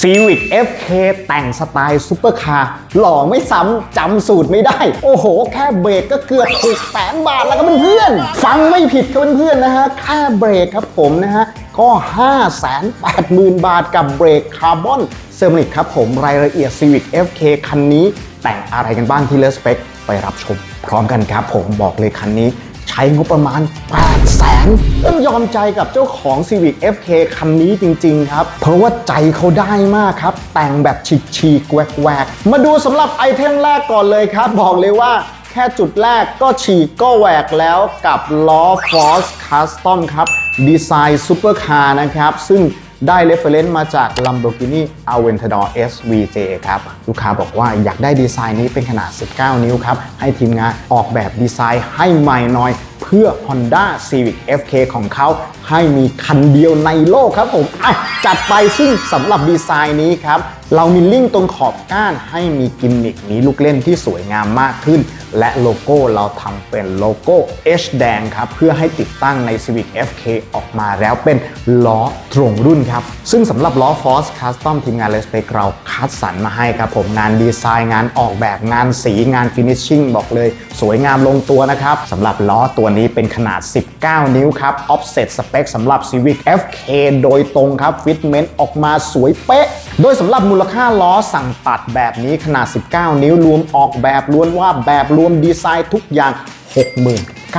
Civic FK แต่งสไตล์ซุปเปอร์คาร์หล่อไม่ซ้ำจำสูตรไม่ได้ โอ้โห แค่เบรกก็เกือบถูกแสนบาทแล้วครับเพื่อนๆฟังไม่ผิดครับเพื่อนๆนะฮะแค่เบรกครับผมนะฮะก็ 5 8 0 0 0 0 บาทกับเบรกคาร์บอนเซรามิกครับผมรายละเอียด Civic FK คันนี้แต่งอะไรกันบ้างที่เลสเปคไปรับชม พร้อมกันครับผมบอกเลยคันนี้ ใช้งบประมาณ 8 แสนต้องยอมใจกับเจ้าของ Civic FK คันนี้จริง ๆ ครับ เพราะว่าใจเขาได้มากครับ แต่งแบบฉีกฉีกแวกแวกมาดูสำหรับไอเทมแรกก่อนเลยครับ บอกเลยว่าแค่จุดแรกก็ฉีกก็แหวกแล้วกับล้อ Force Custom ครับ ดีไซน์ซูเปอร์คาร์นะครับ ซึ่ง ได้เรฟเฟรนซ์มาจาก Lamborghini Aventador SVJ ครับ ลูกค้าบอกว่าอยากได้ดีไซน์นี้เป็นขนาด 19 นิ้วครับ ให้ทีมงานออกแบบดีไซน์ให้ใหม่หน่อย เพื่อ Honda Civic FK ของเขาให้มีคันเดียวในโลกครับผมจัดไปซึ่งสำหรับดีไซน์นี้ครับเรามีลิงก์ตรงขอบก้านให้มีกิมมิคมีลูกเล่นที่สวยงามมากขึ้น และโลโก้เราทำเป็นโลโก้ H แดงครับ เพื่อให้ติดตั้งใน Civic FK ออกมาแล้วเป็นล้อตรงรุ่นครับ ซึ่งสำหรับล้อ Force Custom ทีมงาน Respect เราคัดสรรมาให้ครับผมงานดีไซน์งานออกแบบงานสีงาน Finishing บอกเลย สวยงามลงตัวนะครับสำหรับล้อตัวนี้เป็นขนาด 19 นิ้วครับ Offset Spec สำหรับ Civic FK โดยตรงครับ Fitment ออกมาสวยเป๊ะ โดยสำหรับมูลค่าล้อสั่งตัดแบบนี้ขนาด 19 นิ้วรวมออกแบบล้วนว่าแบบรวมดีไซน์ทุกอย่าง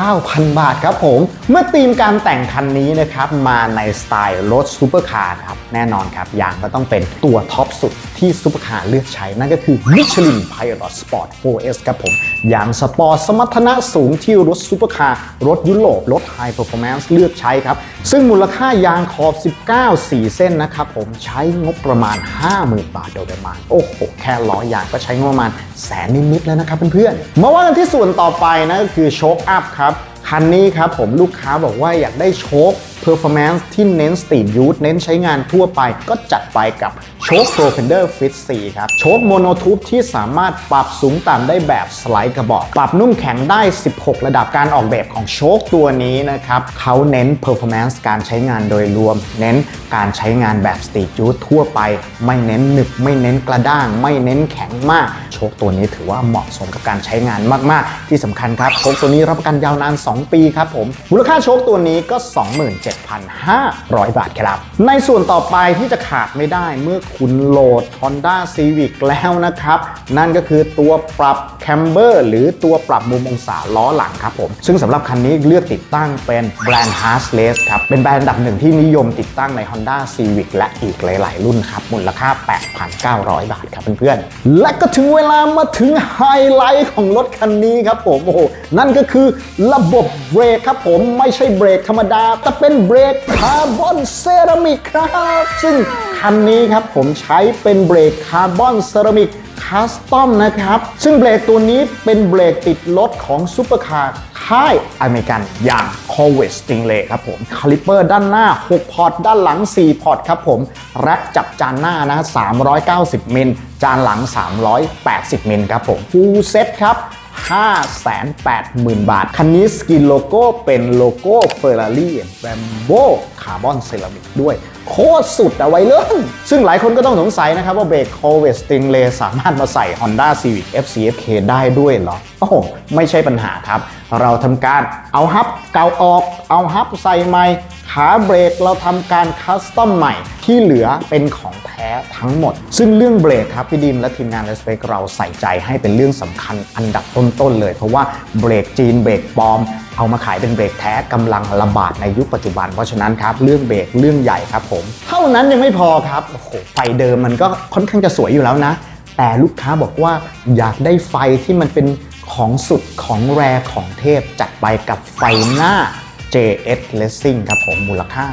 9,000 บาทครับผม เมื่อธีมการแต่งคันนี้นะครับมาในสไตล์รถซูเปอร์คาร์ครับแน่นอนครับยางก็ต้องเป็นตัวท็อปสุดที่ซูเปอร์คาร์เลือกใช้ นั่นก็คือ Michelin Pilot Sport 4S ครับผม ยางสปอร์ตสมรรถนะสูงที่รถซูเปอร์คาร์รถยุโรป รถ High Performance เลือกใช้ครับ ซึ่งมูลค่ายางขอบ 19 4 เส้นนะครับผมใช้งบประมาณ 50,000 บาทโดยประมาณ โอ้โห แค่ล้อยางก็ใช้งบประมาณแสนนิดๆแล้วนะครับเพื่อนๆมาว่ากันที่ส่วนต่อไปนะก็คือโชคอัพครับคันนี้ครับผมลูกค้าบอกว่าอยากได้โชค Performance ที่เน้นสตรีทยูทเน้นใช้งานทั่วไปก็จัดไปกับ โชค Pro Fender Fit 4ครับ โชคโมโนทูบที่สามารถปรับสูงต่ำได้แบบสไลด์กระบอก ปรับนุ่มแข็งได้ 16 ระดับการออกแบบของโชคตัวนี้นะครับเขาเน้น Performance การใช้งานโดยรวม เน้นการใช้งานแบบสตรีทยูททั่วไป ไม่เน้นหนึบ ไม่เน้นกระด้าง ไม่เน้นแข็งมาก โชคตัวนี้ถือว่าเหมาะสมกับการใช้งานมาก ๆ ที่สำคัญครับโชคตัวนี้รับประกันยาวนาน 2 ปีครับผม มูลค่าโชคตัวนี้ก็ 27,500 บาทครับ ในส่วนต่อไปที่จะขาดไม่ได้เมื่อคุณโหลด Honda Civic แล้วนะครับ นั่นก็คือตัวปรับแคมเบอร์หรือตัวปรับมุมองศาล้อหลังครับผม ซึ่งสำหรับคันนี้เลือกติดตั้งเป็นแบรนด์ h a r l e s ครับ เป็นแบรนด์ดับหนึ่งที่นิยมติดตั้งใน Honda Civic และอีกหลาย ๆ รุ่นครับ มูลค่า 8,900 บาทครับเพื่อนๆ และก็ถึงเวลามาถึงไฮไลท์ของรถคันนี้ครับผมโอ้โหนั่นก็คือระบบเบรกครับผมไม่ใช่เบรกธรรมดา แต่เป็นเบรกคาร์บอนเซรามิกครับซึ่ง คันนี้ครับผมใช้เป็นเบรกคาร์บอนเซรามิกคัสตอมนะครับ ซึ่งเบรกตัวนี้เป็นเบรกติดรถของซูเปอร์คาร์ค่ายอเมริกันอย่าง c o r v e t Stingray ครับผมคาลิเปอร์ด้านหน้า 6 พอร์ต ด้านหลัง 4 พอร์ตครับผม แร็คจับจานหน้านะ390 มิล จานหลัง 380 มิลครับผมฟูลเซ็ตครับ580,000 บาท คันนี้สกินโลโก้เป็นโลโก้ Ferrari Rambo Carbon Ceramic ด้วย โคตรสุดอาไว้เลยซึ่งหลายคนก็ต้องสงสัยนะครับว่าเบรก c o r v e t Stingray สามารถมาใส่ Honda Civic FCFK ได้ด้วยเหรอ โอ้โห ไม่ใช่ปัญหาครับ เราทำการเอาฮับเก่าออก เอาฮับใส่ใหม่ขาเบรกเราทำการคัสตอมใหม่ที่เหลือเป็นของแท้ทั้งหมด ซึ่งเรื่องเบรกครับพี่ดิมและทีมงาน Respect เราใส่ใจให้เป็นเรื่องสำคัญอันดับต้นๆเลย เพราะว่าเบรกจีนเบรกปลอม เอามาขายเป็นเบรกแท้กำลังระบาดในยุคปัจจุบัน เพราะฉะนั้นครับเรื่องเบรกเรื่องใหญ่ครับผมเท่านั้นยังไม่พอครับโอ้โหไฟเดิมมันก็ค่อนข้างจะสวยอยู่แล้วนะ แต่ลูกค้าบอกว่าอยากได้ไฟที่มันเป็นของสุดของแรของเทพจัดไปกับไฟหน้า JS Racing ครับผมมูลค่า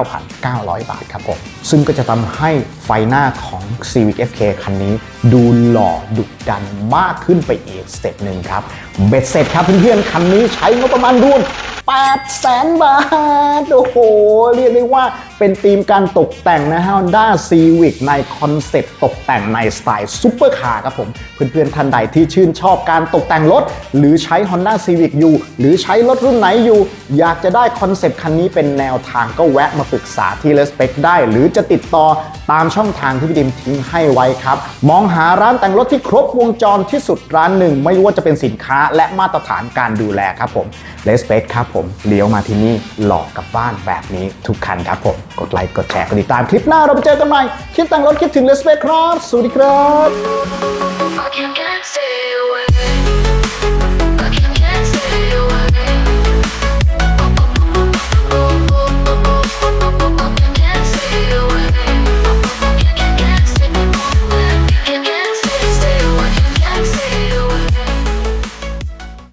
49,900 บาทครับผมซึ่งก็จะทำให้ไฟหน้าของ Civic FK คันนี้ดูหล่อดุดันมากขึ้นไปอีกสเต็ปหนึ่งครับ เบ็ดเสร็จครับเพื่อนๆคันนี้ใช้งบประมาณรวม8แสนบาท โอ้โห เรียกได้ว่าเป็นธีมการตกแต่งนะฮะ Honda Civic ในคอนเซ็ปต์ตกแต่งในสไตล์ซุปเปอร์คาร์ครับผม เพื่อนๆท่านใดที่ชื่นชอบการตกแต่งรถ หรือใช้ Honda Civic อยู่ หรือใช้รถรุ่นไหนอยู่ อยากจะได้คอนเซ็ปต์คันนี้เป็นแนวทางก็แวะมาปรึกษาที่ Respect ได้ หรือจะติดต่อตามช่องทางที่พี่ดิมทิ้งให้ไว้ครับ มองหาร้านแต่งรถที่ครบวงจรที่สุดร้านหนึ่ง ไม่ว่าจะเป็นสินค้าและมาตรฐานการดูแลครับผมเลสเปคครับผมเลี้ยวมาที่นี่หลอกกลับบ้านแบบนี้ทุกคันครับผม กดไลค์กดแชร์กดติดตามคลิปหน้าเราไปเจอกันใหม่คิดแต่งรถคิดถึงเลสเปคครับสวัสดีครับ